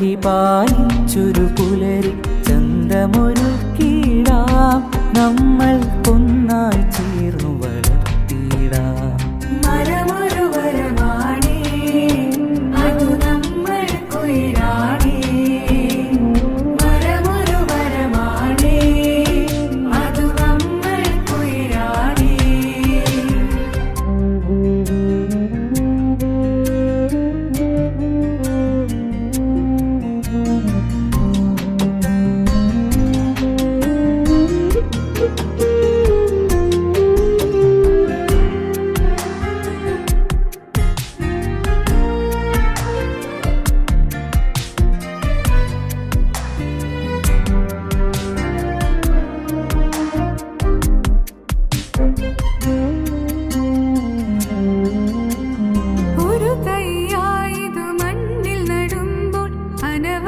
പരിപാലിച്ചൊരു പുലരി ചന്തമൊരു കീഴാം നമ്മൾ ഒരു തയ്യായി മണ്ണിൽ നടുമ്പോൾ അനവ